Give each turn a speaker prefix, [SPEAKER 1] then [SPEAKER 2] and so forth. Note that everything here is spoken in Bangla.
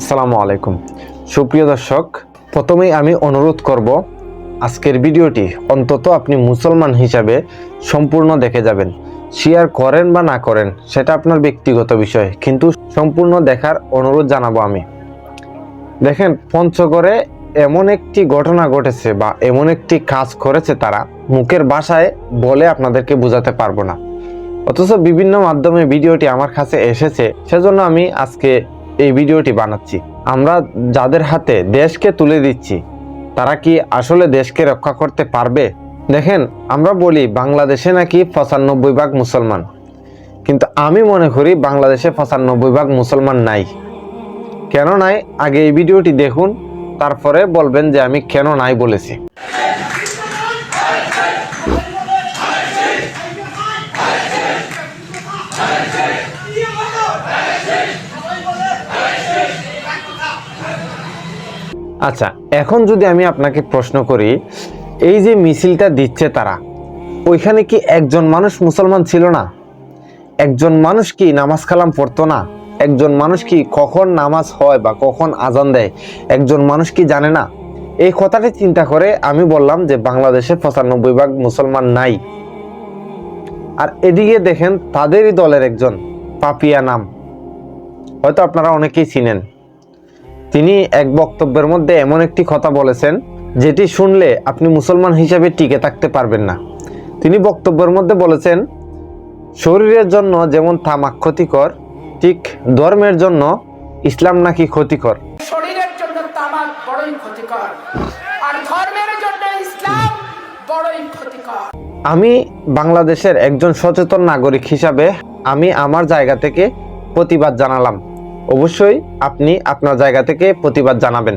[SPEAKER 1] আসসালামু আলাইকুম। সুপ্রিয় দর্শক, প্রথমেই আমি অনুরোধ করব, আজকের ভিডিওটি অন্তত আপনি মুসলমান হিসাবে সম্পূর্ণ দেখে যাবেন। শেয়ার করেন বা না করেন, সেটা আপনার ব্যক্তিগত বিষয়, কিন্তু সম্পূর্ণ দেখার অনুরোধ জানাব আমি। দেখেন, পঞ্চগড়ে এমন একটি ঘটনা ঘটেছে বা এমন একটি কাজ করেছে তারা, মুখের ভাষায় বলে আপনাদেরকে বোঝাতে পারব না। অথচ বিভিন্ন মাধ্যমে ভিডিওটি আমার কাছে এসেছে, সেজন্য আমি আজকে এই ভিডিওটি বানাচ্ছি। আমরা যাদের হাতে দেশকে তুলে দিচ্ছি, তারা কি আসলে দেশকে রক্ষা করতে পারবে? দেখেন, আমরা বলি বাংলাদেশে নাকি পঁচানব্বই ভাগ মুসলমান। কিন্তু আমি মনে করি বাংলাদেশে পঁচানব্বই ভাগ মুসলমান নাই। কেন নাই? আগে এই ভিডিওটি দেখুন, তারপরে বলবেন যে আমি কেন নাই বলেছি। আচ্ছা এখন যদি আমি আপনাকে প্রশ্ন করি, এই যে মিছিলটা দিচ্ছে তারা, ওইখানে কি একজন মানুষ মুসলমান ছিল না? একজন মানুষ কি নামাজ কালাম পড়তো না? একজন মানুষ কি কখন নামাজ হয় বা কখন আজান দেয়? একজন মানুষ কি জানে না? এই কথাটি চিন্তা করে আমি বললাম যে বাংলাদেশে পঁচানব্বই ভাগ মুসলমান নাই। আর এদিকে দেখেন, তাদেরই দলের একজন পাপিয়া নাম। হয়তো আপনারা অনেকেই চিনেন। তিনি এক বক্তব্যের মধ্যে এমন একটি কথা বলেছেন যেটি শুনলে আপনি মুসলমান হিসাবে টিকে থাকতে পারবেন না। তিনি বক্তব্যের মধ্যে বলেছেন শরীরের জন্য যেমন তামাক ক্ষতিকর ঠিক ধর্মের জন্য ইসলাম নাকি ক্ষতিকর?
[SPEAKER 2] শরীরের জন্য তামাক বড়ই ক্ষতিকর আর ধর্মের জন্য ইসলাম বড়ই ক্ষতিকর।
[SPEAKER 1] আমি বাংলাদেশের একজন সচেতন নাগরিক হিসাবে আমি আমার জায়গা থেকে প্রতিবাদ জানালাম। অবশ্যই আপনি আপনার জায়গা থেকে প্রতিবাদ জানাবেন।